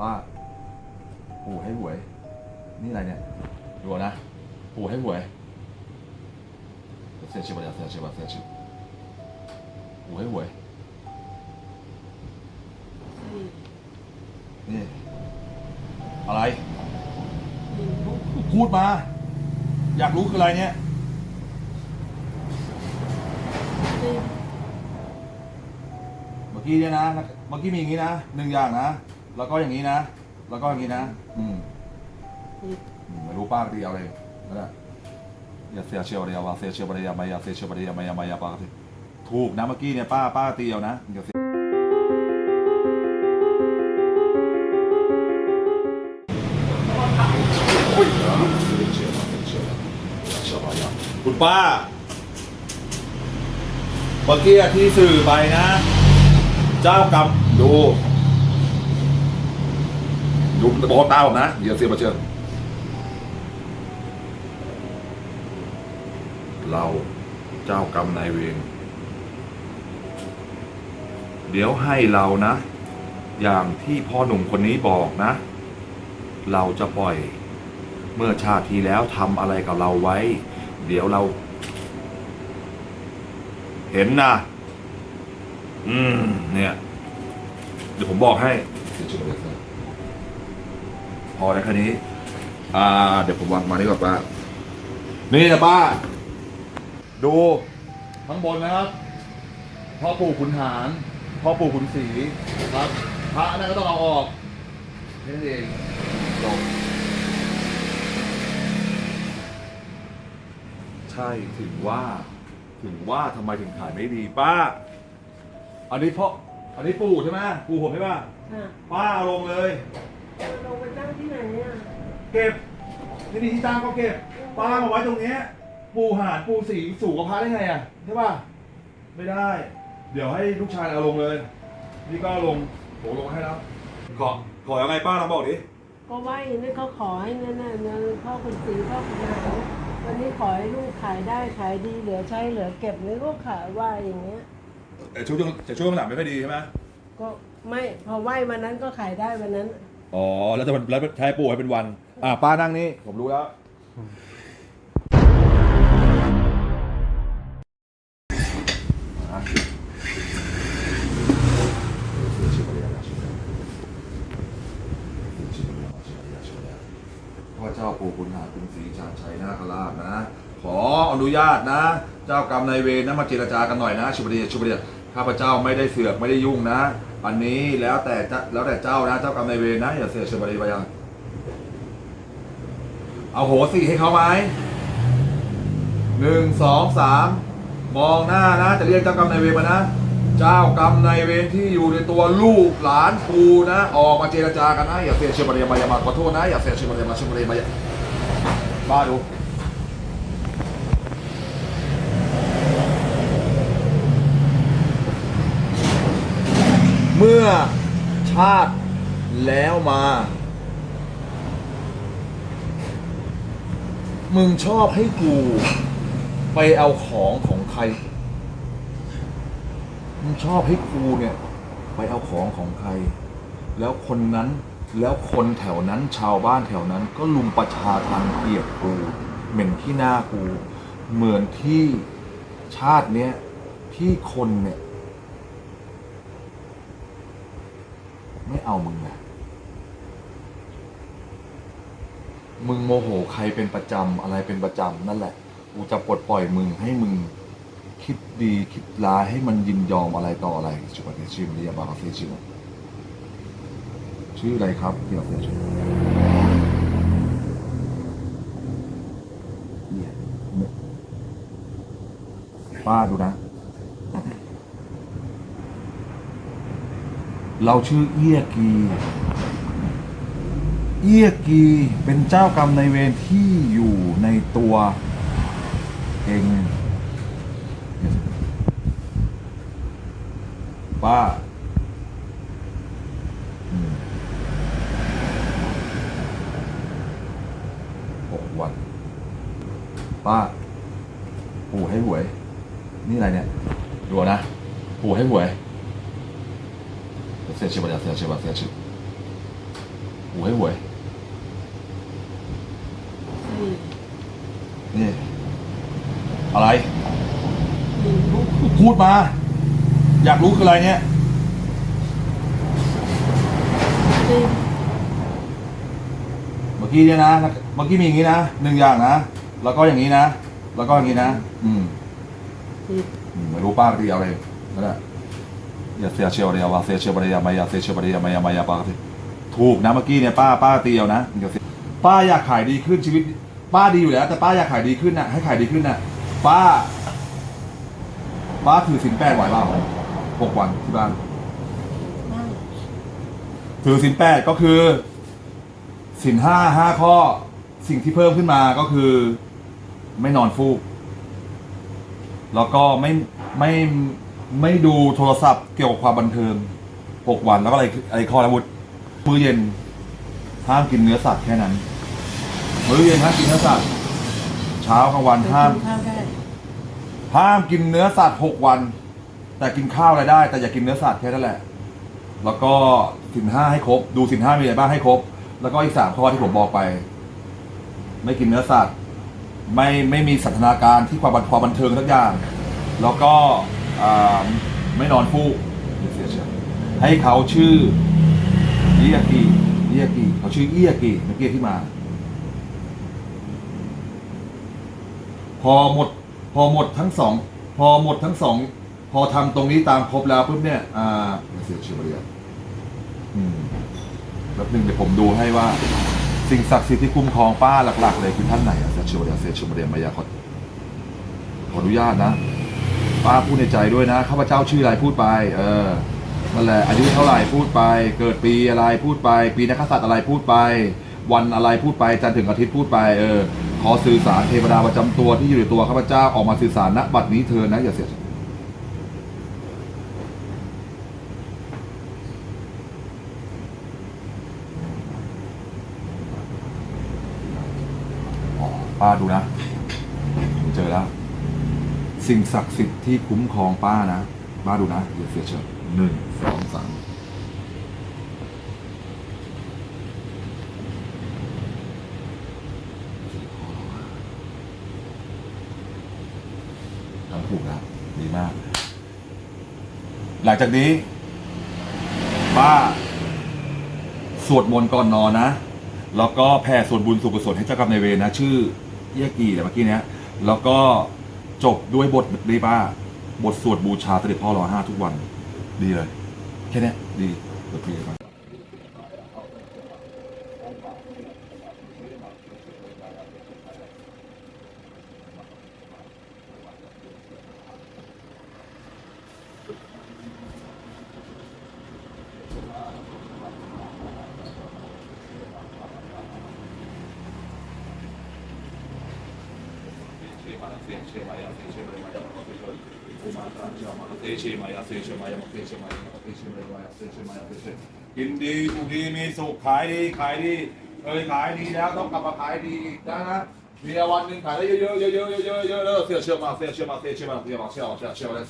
ป้าปู่ให้หวย นี่อะไรเนี่ยดูเอานะ ปู่ให้หวยเสียชื่อมาเดี๋ยวเสียชื่อมาเสียชื่อปู่ให้หวย นี่ อะไร พูดมา อยากรู้คืออะไรเนี่ยเมื่อกี้เนี่ยนะ เมื่อกี้มีอย่างนี้นะหนึ่งอย่างนะ แล้วก็อย่างนี้นะ แล้วก็อย่างนี้นะ อืมอืมไม่รู้ป้าตีเอาอะไรนั่นแหละอย่าเสียเชียวอะไรวะเสียเชียวอะไรอย่ามาอย่าเสียเชียวอะไรอย่ามาอย่ามาอย่าป้าถูกนะเมื่อกี้เนี่ยป้าป้าตีเอานะอย่าเสียคุณป้าเมื่อกี้ที่สื่อไปนะ เจ้ากรรมดู ดูบอกตาผมนะอย่าเสียมาเชิญเราเจ้ากรรมนายเวรเดี๋ยวให้เรานะ อย่างที่พ่อหนุ่มคนนี้บอกนะ เราจะปล่อย เมื่อชาติที่แล้วทำอะไรกับเราไว้ เดี๋ยวเรา เห็นนะอืม เนี่ย เดี๋ยวผมบอกให้เดี๋ยวช่วยกันเลย พอแล้วแค่นี้ อ่า เดี๋ยวผมวางมานี่ก่อนป้า นี่นะป้า ดูข้างบนนะครับ พ่อปู่ขุนหารพ่อปู่ขุนศรีครับพระนั่นก็ต้องเอาออกแค่นั้นเองจบใช่ถึงว่า ถึงว่าทำไมถึงขายไม่ดีป้า อันนี้พ่ออันนี้ปู่ใช่ไหมปู่ผมใช่ป่ะค่ะป้าเอาลงเลย เราไปตั้งที่ไหนอะเก็บที่นี่ที่ตั้งก็เก็บป้ามาไว้ตรงเนี้ยปู่หารปู่สีสู่กับพระได้ไงอะใช่ป่ะไม่ได้ เดี๋ยวให้ลูกชายเอาลงเลย นี่ก็เอาลงโหลงให้แล้ว ขอขอยังไงป้าลองบอกดิก็ไหว้นี่เขาขอให้นั่นน่ะเงินพ่อคุณสีพ่อคุณหาวันนี้ขอให้ลูกขายได้ขายดีเหลือใช้เหลือเก็บนี่ก็ขายว่าอย่างเงี้ย แต่ช่วงแต่ช่วงหลังไม่ค่อยดีใช่ไหมก็ไม่พอไหว้มานั้นก็ขายได้วันนั้น อ๋อ แล้วแต่วันแล้วใช้ปู่ให้เป็นวัน อ่าป้านั่งนี่ ผมรู้แล้วพ่อเจ้าปู่คุณหาคุณศรีชาญชัยนาคราชนะ ขออนุญาตนะ เจ้ากรรมนายเวรนะมาเจรจากันหน่อยนะชุบเดียชุบเดียข้าพเจ้าไม่ได้เสือกไม่ได้ยุ่งนะ อันนี้แล้วแต่จ้าแล้วแต่เจ้านะ เจ้ากรรมนายเวรนะ อย่าเสือกชุบดีไปยัง เอาโหสิให้เขาไหมหนึ่งสองสามมองหน้านะ จะเรียกเจ้ากรรมนายเวรมานะ เจ้ากรรมนายเวรที่อยู่ในตัวลูกหลานปูนะ ออกมาเจรจากันนะ อย่าเสียชื่อมาเรียมาอย่ามาขอโทษนะ อย่าเสียชื่อมาเรีมาชื่อมาเรียมาอย่าบ้าดู อชาติแล้วมา มึงชอบให้กู ไปเอาของของใคร มึงชอบให้กูเนี่ย ไปเอาของของใคร แล้วคนนั้นแล้วคนแถวนั้นชาวบ้านแถวนั้น ก็ลุมประชาทันเกลียดกู เหม็นที่หน้ากู เหมือนที่ชาติเนี้ยที่คนเนี่ย ไม่เอามึงนะมึงโมโหใครเป็นประจำอะไรเป็นประจำนั่นแหละ กูจะปลดปล่อยมึงให้มึง คิดดีคิดร้ายให้มันยินยอมอะไรต่ออะไรชื่ออะไรชื่อเรียบาเสียชื่อชื่ออะไรครับเดี๋ยวเสียชื่อเนี่ยป้าดูนะ เราชื่อเอี้ยกี เอี้ยกีเป็นเจ้ากรรมในเวรที่อยู่ในตัวเองป้าหกวัน ป้า ปู่ให้หวย นี่อะไรเนี่ย ดูนะ ปู่ให้หวย เสียชื่อมาเดี๋ยวเสียชื่อมาเสียชื่อหวยหวยสี่นี่ อะไรสี่ทุกพูดมา อยากรู้คืออะไรเนี่ยสี่เมื่อกี้เนี่ยนะ เมื่อกี้มีอย่างนี้นะหนึ่งอย่างนะ แล้วก็อย่างนี้นะ แล้วก็อย่างนี้นะ อืมสี่อืมไม่รู้ป้าไปตีเอาอะไรนั่นแหละ อย่าเสียเชียวเลยว่าเสียเชียวเลยอย่ามาอย่าเสียเชียวเลยอย่ามาอย่ามาอย่าปากสิถูกนะเมื่อกี้เนี่ยป้าป้าเตีเอานะอย่าเสียป้าอยากขายดีขึ้นชีวิต ป้าดีอยู่แล้ว แต่ป้าอยากขายดีขึ้นน่ะให้ขายดีขึ้นน่ะป้า ป้าถือสินแปดไหวเปล่าหกวันที่บ้านถือสินแปดก็คือสินห้าห้าข้อสิ่งที่เพิ่มขึ้นมาก็คือ ไม่นอนฟูก แล้วก็ไม่ไม่ ไม่ดูโทรศัพท์เกี่ยวกับความบันเทิงหกวันแล้วก็อะไรอะไรข้อละวุธมื้อเย็นห้ามกินเนื้อสัตว์แค่นั้นมื้อเย็นห้ามกินเนื้อสัตว์เช้ากลางวันไปห้ามกินข้าวได้ห้ามกินเนื้อสัตว์หกวัน แต่กินข้าวอะไรได้ แต่อย่ากินเนื้อสัตว์แค่นั้นแหละ แล้วก็สินห้าให้ครบ ดูสินห้ามีอะไรบ้างให้ครบ แล้วก็อีกสามข้อที่ผมบอกไป ไม่กินเนื้อสัตว์ ไม่ไม่มีสันทนาการที่ความบันความบันเทิงทุกอย่าง แล้วก็อ่า ไม่นอนฟูกเสียเชื่อให้เขาชื่อเอียกีเอียกีเขาชื่อเอียกีเมื่อกี้ที่มา พอหมด พอหมดทั้งสอง พอหมดทั้งสอง พอทำตรงนี้ตามครบแล้วปุ๊บเนี่ย อ่าเสียชีวิตเลยอืมแล้วหนึ่งเดี๋ยวผมดูให้ว่า สิ่งศักดิ์สิทธิ์ที่คุ้มครองป้าหลัก ๆ เลยคือท่านไหนอะเสียชีวิตเสียชีวิตมายาขอขออนุญาตนะ ป้าพูดในใจด้วยนะข้าพเจ้าชื่ออะไรพูดไป เออนั่นแหละอายุเท่าไหร่พูดไป เกิดปีอะไรพูดไป ปีนักษัตริย์อะไรพูดไป วันอะไรพูดไปจันทร์ถึงอาทิตย์พูดไปเออขอสื่อสารเทวดาประจำตัวที่อยู่ในตัวข้าพเจ้าออกมาสื่อสารณบัดนี้เธอนะอย่าเสียอ๋อป้าดูนะผมเจอแล้ว สิ่งศักดิ์สิทธิ์ที่คุ้มครองป้านะป้าดูนะอย่าเสียเชิญหนึ่งสองสามทำถูกแล้วดีมาก หลังจากนี้ป้า สวดมนต์ก่อนนอนนะ แล้วก็แผ่ส่วนบุญสุกุศลให้เจ้ากรรมนายเวรนะ ชื่อเยี่ยกีแต่เมื่อกี้เนี้ย แล้วก็ จบด้วยบทดีป้า บทสวดบูชาเสด็จพ่อรอห้าทุกวัน ดีเลย แค่นี้ยดีโอเค ครับกินดีถูกดีมีสุขขายดีขายดีเคยขายดีแล้วต้องกลับมาขายดีอีกนะนะมีวันหนึ่งขายได้เยอะๆเยอะๆเยอะๆเยอะๆเยอะๆเยอะเสียเชื่อมาเสียเชื่อมาเสียเชื่อมาเสียมาเชื่อมาเชื่อเชื่อมา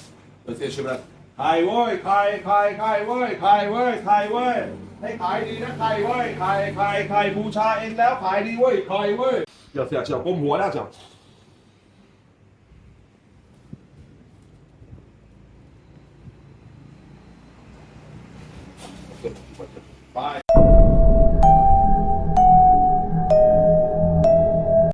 เสียเชื่อมาขายเว้ยขายขายขายเว้ยขายเว้ยขายเว้ยให้ขายดีนะขายเว้ยขายขายขายบูชาเองแล้วขายดีเว้ยขายเว้ยเดี๋ยวเสียเชื่อก้มหัวแล้วเจ้า Bye.